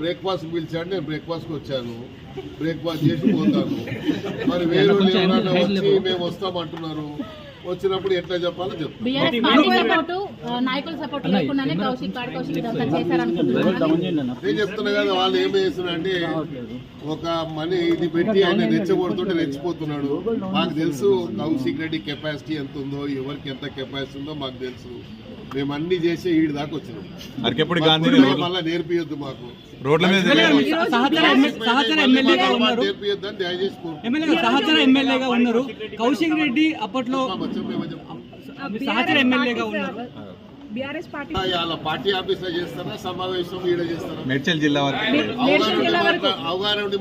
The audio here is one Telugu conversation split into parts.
బ్రేక్ఫాస్ట్ పిలిచాడు నేను బ్రేక్ఫాస్ట్కి వచ్చాను. బ్రేక్ఫాస్ట్ చేసి పోతాను మరి వేరే వాళ్ళు ఎవరన్నా వచ్చి మేము వస్తామంటున్నారు. వచ్చినప్పుడు ఎట్లా చెప్పాలో నేను చెప్తున్నా కదా వాళ్ళు ఏం చేస్తున్నా అంటే ఒక మనీ ఇది పెట్టి ఆయన రెచ్చగొడుతుంటే రెచ్చిపోతున్నాడు. మాకు తెలుసు కౌశిక్ రెడ్డి కెపాసిటీ ఎంత ఉందో ఎవరికి ఎంత కెపాసిటీ ఉందో మాకు తెలుసు. మేము అన్ని చేసి ఈడి దాకా వచ్చినాం. మళ్ళీ నేర్పియొద్దు మాకు. రోడ్ల మీద సహచర ఎమ్మె- సహచర ఎమ్మెల్యేగా ఉన్నారు. సహచర ఎమ్మెల్యేగా కౌశిక్ రెడ్డి అప్పట్లో. సహచర ఎమ్మెల్యేగా ఉన్నారు. బీఆర్ఎస్ పార్టీ ఆఫీస్లో చేస్తారా? సమావేశం ఈడ చేస్తారా? మేడ్చల్ జిల్లా వరకు. అవగాహన ఉండి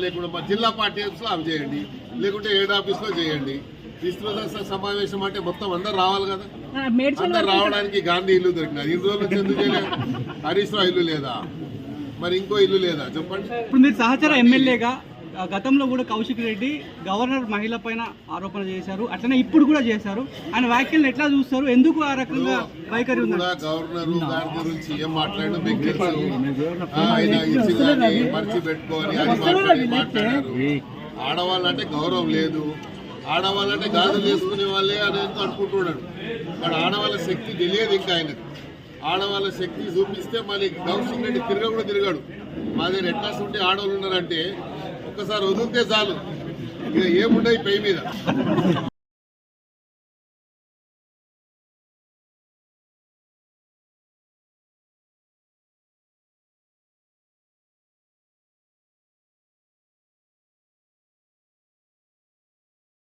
లేకుండా మా జిల్లా పార్టీ ఆఫీస్లో అవి చేయండి. లేకుంటే ఏడు ఆఫీస్లో చేయండి సమావేశం అంటే మొత్తం అందరు రావాలి కదా. అందరు రావడానికి గాంధీ ఇల్లు దొరికినది. ఇన్ని రోజుల నుంచి ఎందుకు చేయలేదు? హరీష్ రావు ఇల్లు లేదా? మరి ఇంకో ఇల్లు లేదా? చెప్పండి. ఇప్పుడు మీరు సహచర ఎమ్మెల్యేగా గతంలో కూడా కౌశిక్ రెడ్డి గవర్నర్ మహిళ పైన ఆరోపణ చేశారు. అట్లనే ఇప్పుడు కూడా చేశారు. ఆయన వ్యాఖ్యలను ఎట్లా చూస్తారు? ఎందుకు ఆ రకంగా వైఖరి గవర్నర్ గారి గురించి ఏం మాట్లాడినా మీకు తెలుసు? ఆ, ఆయన ఇచ్చిందని మర్చి పెట్టుకోని అది మాట్లాడి మాట్లాడారు. ఆడవాళ్ళంటే గౌరవం లేదు. ఆడవాళ్ళంటే గాజులు వేసుకునే వాళ్ళే అని అనుకుంటున్నాడు? వాడు ఆడవాళ్ళ శక్తి తెలియదు ఇంకా ఆయనకు. ఆడవాళ్ళ శక్తి చూపిస్తే మళ్ళీ గౌసింగ్ రెడ్డి తిరగ కూడా తిరిగాడు. మా దగ్గర ఎట్లా ఉంటే ఆడవాళ్ళు ఉన్నారంటే ఒక్కసారి వదిలితే చాలు. ఇక ఏముండవు పై మీద.